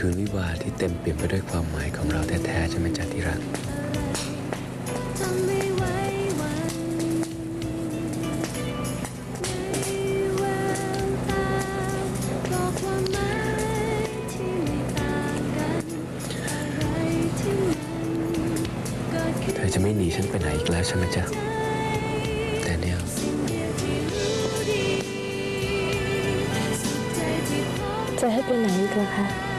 เมื่อคืนคือวิวาที่เต็มเปี่ยมไปด้วยความหมายของเราแท้ๆใช่ไหมจ๊ะที่รักทำไม่ไหววันในแววตาบอกความหมายที่ไม่ต่างกันอะไรที่มันเกิดขึ้นเธอจะไม่หนีฉันไปไหนอีกแล้วใช่ไหมจ๊ะแต่เนี่ยจที่พบจะให้ไปไหนอีกล่ะคะ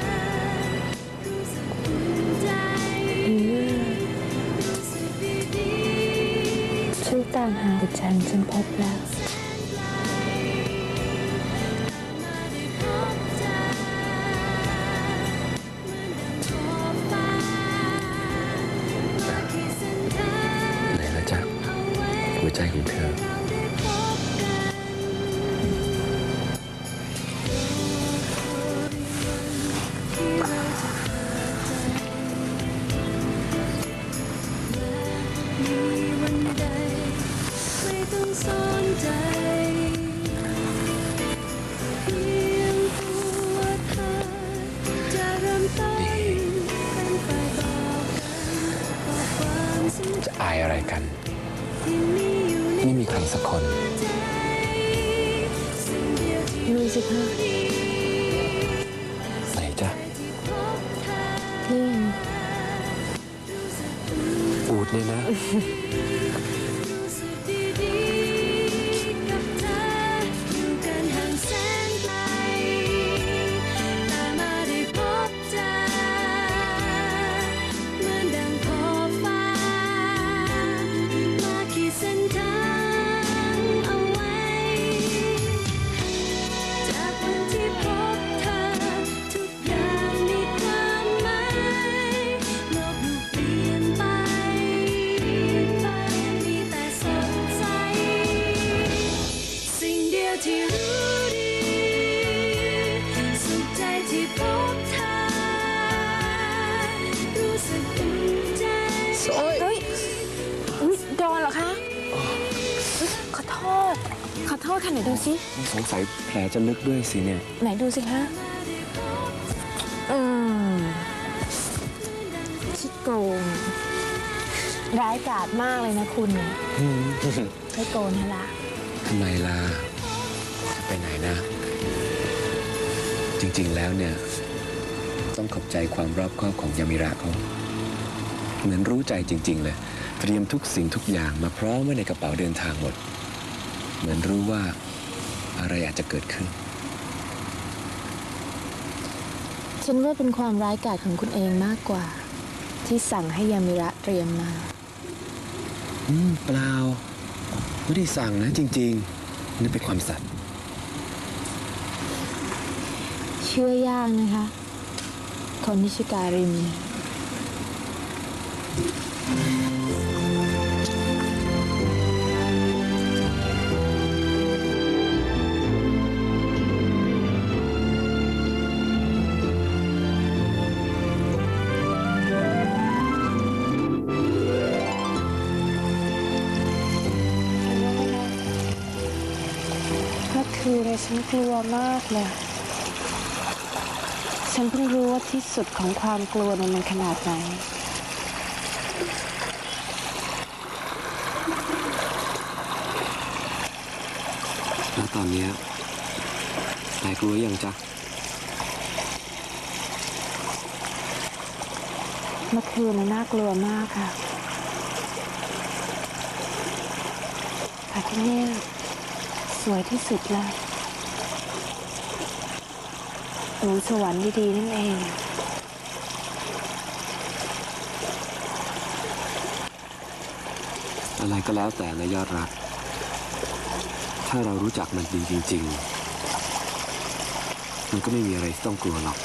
จของฉันพบแล้วายอะไรกันที่มีอยู่ในไม่มีใครสักคนใจสิ่งเดียวที่มีสิคะดีไหนจ๊ะที่พบเธอนี่ไงรู้สึกอุ่นอูดเนี่ยนะ ษ ขอโทษค่ะไหนดูสิสงสัยแผลจะลึกด้วยสิเนี่ย ไหนดูสิคะอืมชิโกงร้ายกาจมากเลยนะคุณเนี่ยไม่โกนฮะละทำไมล่ะจะไปไหนนะ จริงๆแล้วเนี่ย ต้องขอบใจความรอบคอบของยามิระเขาเหมือนรู้ใจจริง ๆ เลย เตรียมทุกสิ่งทุกอย่างมาพร้อมไว้ในกระเป๋าเดินทางหมด เหมือนรู้ว่าอะไรอาจจะเกิดขึ้น ฉันว่าเป็นความร้ายกาจของคุณเองมากกว่า ที่สั่งให้ยามิระเตรียมมา อืมเปล่าไม่ได้สั่งนะจริงๆนี่เป็นความสัตย์เชื่อยากนะคะคนที่ชื่อการิน เนี่ยฉันกลัวมากเลย ฉันเพิ่งรู้ว่าที่สุดของความกลัวเนี่ยมันขนาดไหน แล้วตอนเนี้ยนายกลัวยังจ๊ะ เมื่อคืนน่ะน่ากลัวมากค่ะแต่ที่เนี่ยสวยที่สุดเลยเหนูสวรรค์ดีๆนั่นเอง อะไรก็แล้วแต่นะยอดรัก ถ้าเรารู้จักมันดีจริง ๆ มันก็ไม่มีอะไรต้องกลัวหรอก